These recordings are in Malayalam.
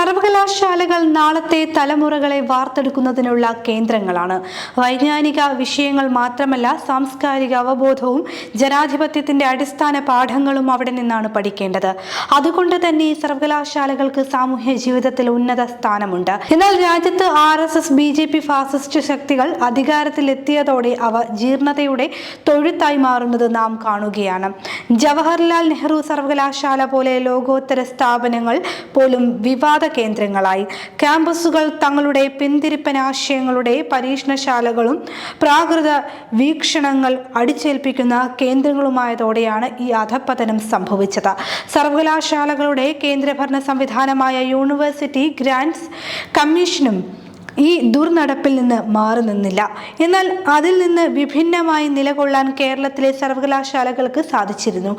സർവകലാശാലകൾ നാളത്തെ തലമുറകളെ വാർത്തെടുക്കുന്നതിനുള്ള കേന്ദ്രങ്ങളാണ്. വൈജ്ഞാനിക വിഷയങ്ങൾ മാത്രമല്ല സാംസ്കാരിക അവബോധവും ജനാധിപത്യത്തിന്റെ അടിസ്ഥാന പാഠങ്ങളും അവിടെ നിന്നാണ് പഠിക്കേണ്ടത്. അതുകൊണ്ട് തന്നെ സർവകലാശാലകൾക്ക് സാമൂഹ്യ ജീവിതത്തിൽ ഉന്നത സ്ഥാനമുണ്ട്. എന്നാൽ രാജ്യത്ത് R S S B J P fascist ശക്തികൾ അധികാരത്തിലെത്തിയതോടെ അവ ജീർണതയുടെ തൊഴുത്തായി മാറുന്നത് നാം കാണുകയാണ്. ജവഹർലാൽ നെഹ്റു സർവകലാശാല പോലെ ലോകോത്തര സ്ഥാപനങ്ങൾ പോലും വിവാദ കേന്ദ്രങ്ങളായി. ക്യാമ്പസുകൾ തങ്ങളുടെ പിന്തിരിപ്പൻ ആശയങ്ങളുടെ പരീക്ഷണശാലകളും പ്രാകൃത വീക്ഷണങ്ങൾ അടിച്ചേൽപ്പിക്കുന്ന കേന്ദ്രങ്ങളുമായതോടെയാണ് ഈ അധപ്പതനം സംഭവിച്ചത്. സർവകലാശാലകളുടെ കേന്ദ്രഭരണ സംവിധാനമായ യൂണിവേഴ്സിറ്റി ഗ്രാൻഡ്സ് കമ്മീഷനും ഈ ദുർനടപ്പിൽ നിന്ന് മാറി നിന്നില്ല. എന്നാൽ അതിൽ നിന്ന് വിഭിന്നമായി നിലകൊള്ളാൻ കേരളത്തിലെ സർവകലാശാലകൾക്ക് സാധിച്ചിരുന്നു.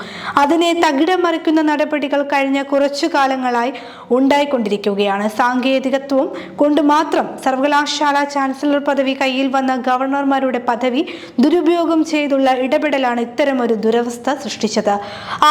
അതിനെ തകിടം മറിക്കുന്ന നടപടികൾ കഴിഞ്ഞ കുറച്ചു കാലങ്ങളായി ഉണ്ടായിക്കൊണ്ടിരിക്കുകയാണ്. സാങ്കേതികത്വം കൊണ്ട് മാത്രം സർവകലാശാല ചാൻസലർ പദവി കയ്യിൽ വന്ന ഗവർണർമാരുടെ പദവി ദുരുപയോഗം ചെയ്തുള്ള ഇടപെടലാണ് ഇത്തരമൊരു ദുരവസ്ഥ സൃഷ്ടിച്ചത്.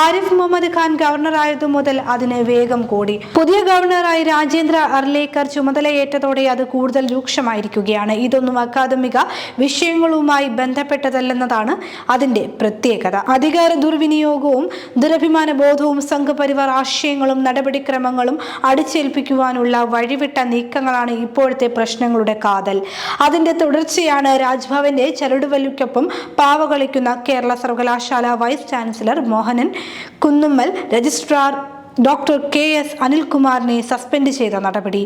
ആരിഫ് മുഹമ്മദ് ഖാൻ ഗവർണറായതു മുതൽ അതിന് വേഗം കൂടി. പുതിയ ഗവർണറായി രാജേന്ദ്ര അർലേക്കർ ചുമതലയേറ്റതോടെ അത് കൂടുതൽ രൂക്ഷമായിരിക്കുകയാണ്. ഇതൊന്നും അക്കാദമിക വിഷയങ്ങളുമായി ബന്ധപ്പെട്ടതല്ലെന്നതാണ് അതിന്റെ പ്രത്യേകത. അധികാര ദുർവിനിയോഗവും ദുരഭിമാന ബോധവും സംഘപരിവാർ ആശയങ്ങളും നടപടിക്രമങ്ങളും അടിച്ചേൽപ്പിക്കുവാനുള്ള വഴിവിട്ട നീക്കങ്ങളാണ് ഇപ്പോഴത്തെ പ്രശ്നങ്ങളുടെ കാതൽ. അതിന്റെ തുടർച്ചയാണ് രാജ്ഭവന്റെ ചരടുവലിക്കൊപ്പം പാവകളിക്കുന്ന കേരള സർവകലാശാല vice chancellor Mohanan Kunnummal registrar doctor K S അനിൽകുമാറിനെ suspend ചെയ്ത നടപടി.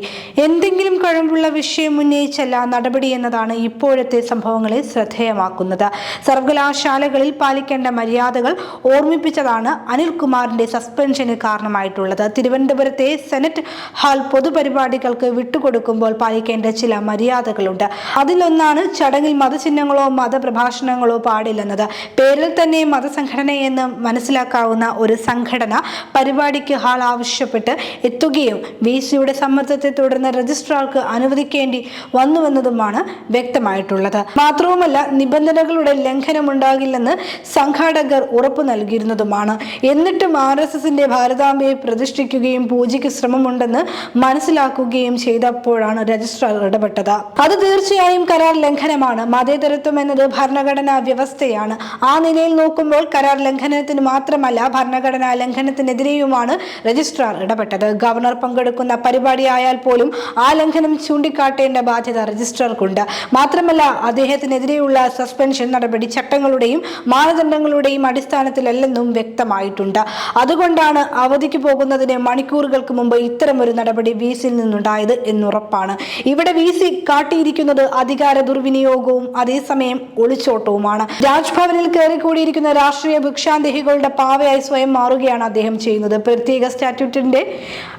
എന്തെങ്കിലും കഴിവുള്ള വിഷയം ഉന്നയിച്ചല്ല നടപടി എന്നതാണ് ഇപ്പോഴത്തെ സംഭവങ്ങളെ ശ്രദ്ധേയമാക്കുന്നത്. സർവകലാശാലകളിൽ പാലിക്കേണ്ട മര്യാദകൾ ഓർമ്മിപ്പിച്ചതാണ് അനിൽകുമാറിന്റെ സസ്പെൻഷന് കാരണമായിട്ടുള്ളത്. തിരുവനന്തപുരത്തെ സെനറ്റ് ഹാൾ പൊതുപരിപാടികൾക്ക് വിട്ടുകൊടുക്കുമ്പോൾ പാലിക്കേണ്ട ചില മര്യാദകളുണ്ട്. അതിലൊന്നാണ് ചടങ്ങിൽ മതചിഹ്നങ്ങളോ മതപ്രഭാഷണങ്ങളോ പാടില്ലെന്നത്. പേരിൽ തന്നെ മതസംഘടനയെന്ന് മനസ്സിലാക്കാവുന്ന ഒരു സംഘടന പരിപാടിക്ക് ഹാൾ ആവശ്യപ്പെട്ട് എത്തുകയും വി സിയുടെ സമ്മർദ്ദത്തെ തുടർന്ന് രജിസ്ട്രാർക്ക് അനുവദിക്കേണ്ടി വന്നുവെന്നതുമാണ് വ്യക്തമായിട്ടുള്ളത്. മാത്രവുമല്ല നിബന്ധനകളുടെ ലംഘനമുണ്ടാകില്ലെന്ന് സംഘാടകർ ഉറപ്പു നൽകിയിരുന്നതുമാണ്. എന്നിട്ടും ആർ എസ് എസിന്റെ ഭാരതാംബയെ പ്രതിഷ്ഠിക്കുകയും പൂജയ്ക്ക് ശ്രമമുണ്ടെന്ന് മനസ്സിലാക്കുകയും ചെയ്തപ്പോഴാണ് രജിസ്ട്രാർ ഇടപെട്ടത്. അത് തീർച്ചയായും കരാർ ലംഘനമാണ്. മതേതരത്വം എന്നത് ഭരണഘടനാ വ്യവസ്ഥയാണ്. ആ നിലയിൽ നോക്കുമ്പോൾ കരാർ ലംഘനത്തിന് മാത്രമല്ല ഭരണഘടനാ ലംഘനത്തിനെതിരെയുമാണ് രജിസ്ട്രാർ ഇടപെട്ടത് ഗവർണർ പങ്കെടുക്കുന്ന പരിപാടിയായാൽ പോലും ആ ലംഘനം ചൂണ്ടിക്കാട്ടേണ്ട ബാധ്യത രജിസ്ട്രാർക്കുണ്ട് മാത്രമല്ല അദ്ദേഹത്തിനെതിരെയുള്ള സസ്പെൻഷൻ നടപടി ചട്ടങ്ങളുടെയും മാനദണ്ഡങ്ങളുടെയും അടിസ്ഥാനത്തിലല്ലെന്നും വ്യക്തമായിട്ടുണ്ട് അതുകൊണ്ടാണ് അവധിക്ക് പോകുന്നതിന് മണിക്കൂറുകൾക്ക് മുമ്പ് ഇത്തരമൊരു നടപടി വി സിയിൽ നിന്നുണ്ടായത് എന്നുറപ്പാണ് ഇവിടെ വി സി കാട്ടിയിരിക്കുന്നത് അധികാര ദുർവിനിയോഗവും അതേസമയം ഒളിച്ചോട്ടവുമാണ് രാജ്ഭവനിൽ കയറിക്കൂടിയിരിക്കുന്ന രാഷ്ട്രീയ ഭിക്ഷാന്തേഹികളുടെ പാവയായി സ്വയം മാറുകയാണ് അദ്ദേഹം ചെയ്യുന്നത് പ്രത്യേക സ്റ്റാറ്റ്യൂട്ടിന്റെ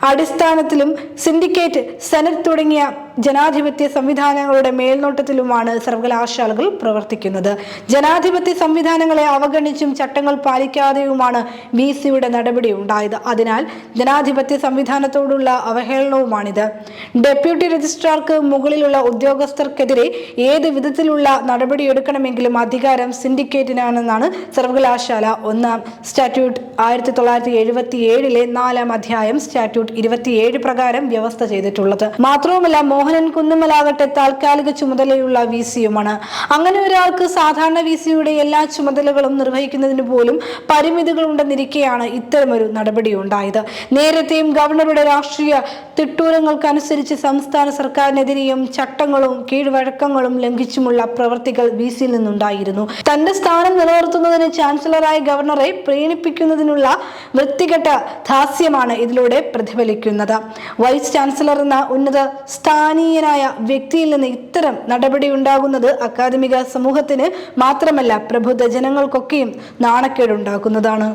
അടിസ്ഥാനത്തിലും സിൻഡിക്കേറ്റ് സെനറ്റ് തുടങ്ങിയ ജനാധിപത്യ സംവിധാനങ്ങളുടെ മേൽനോട്ടത്തിലുമാണ് സർവകലാശാലകൾ പ്രവർത്തിക്കുന്നത്. ജനാധിപത്യ സംവിധാനങ്ങളെ അവഗണിച്ചും ചട്ടങ്ങൾ പാലിക്കാതെയുമാണ് വി സിയുടെ നടപടി ഉണ്ടായത്. അതിനാൽ ജനാധിപത്യ സംവിധാനത്തോടുള്ള അവഹേളനവുമാണിത്. ഡെപ്യൂട്ടി രജിസ്ട്രാർക്ക് മുകളിലുള്ള ഉദ്യോഗസ്ഥർക്കെതിരെ ഏത് വിധത്തിലുള്ള നടപടിയെടുക്കണമെങ്കിലും അധികാരം സിൻഡിക്കേറ്റിനാണെന്നാണ് സർവകലാശാല ഒന്നാം സ്റ്റാറ്റ്യൂട്ട് ആയിരത്തി തൊള്ളായിരത്തി എഴുപത്തി ഏഴിലെ നാലാം അധ്യായം സ്റ്റാറ്റ്യൂട്ട് ഇരുപത്തിയേഴ് പ്രകാരം വ്യവസ്ഥ ചെയ്തിട്ടുള്ളത്. മാത്രവുമല്ല മോഹനൻ കുന്നുമലാകട്ടെ താൽക്കാലിക ചുമതലയുള്ള വി സിയുമാണ് അങ്ങനെ ഒരാൾക്ക് സാധാരണ വി സിയുടെ എല്ലാ ചുമതലകളും നിർവഹിക്കുന്നതിന് പോലും പരിമിതികൾ ഉണ്ടെന്നിരിക്കെയാണ് ഇത്തരമൊരു നടപടി ഉണ്ടായത് നേരത്തെയും ഗവർണറുടെ രാഷ്ട്രീയ തിട്ടൂരങ്ങൾക്കനുസരിച്ച് സംസ്ഥാന സർക്കാരിനെതിരെയും ചട്ടങ്ങളും കീഴ്വഴക്കങ്ങളും ലംഘിച്ചുമുള്ള പ്രവൃത്തികൾ വി സിയിൽ നിന്നുണ്ടായിരുന്നു. തന്റെ സ്ഥാനം നിലനിർത്തുന്നതിന് ചാൻസലറായ ഗവർണറെ പ്രീണിപ്പിക്കുന്നതിനുള്ള വൃത്തികെട്ട ദാസ്യമാണ് ഇതിലൂടെ പ്രതിഫലിക്കുന്നത്. വൈസ് ചാൻസലർ എന്ന ഉന്നത സ്ഥാനീയനായ വ്യക്തിയിൽ നിന്ന് ഇത്തരം നടപടി ഉണ്ടാകുന്നത് അക്കാദമിക സമൂഹത്തിന് മാത്രമല്ല പ്രബുദ്ധ ജനങ്ങൾക്കൊക്കെയും നാണക്കേടുണ്ടാക്കുന്നതാണ്.